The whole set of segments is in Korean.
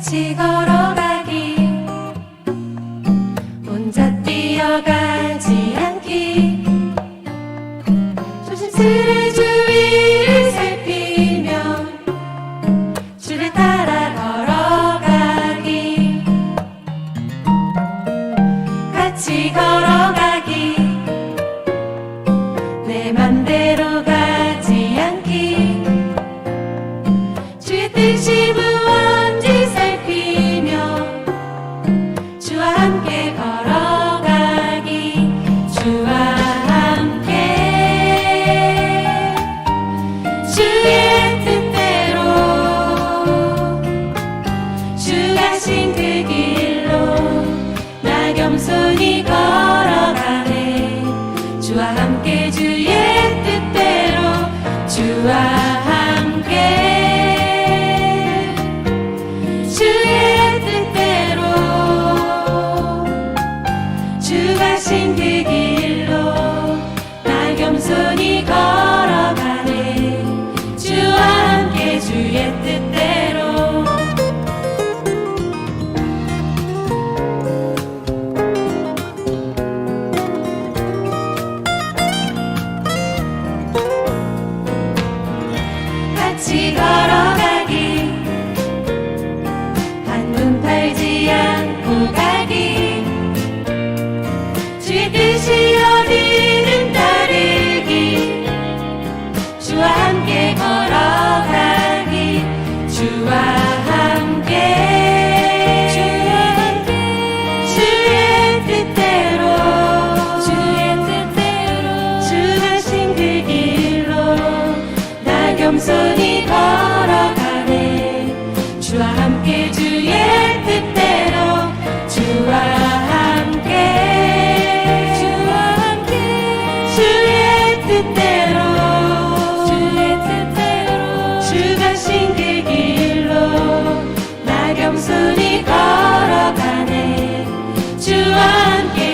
같이 걸어가기. 혼자 뛰어가지 않기. 조심스레 주위를 살피며 줄을 따라 걸어가기. 같이 걸어가기. 내 맘대로 가지 않기. 주의 뜻이 가신 그 길로 나 겸손히 걸어가네. 주와 함께 주의 뜻대로 주와 함께 주의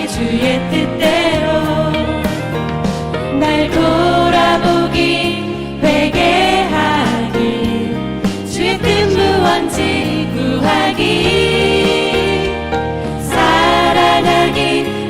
주의 뜻대로 날 돌아보기 회개하기 주의 뜻 무언지 구하기 사랑하기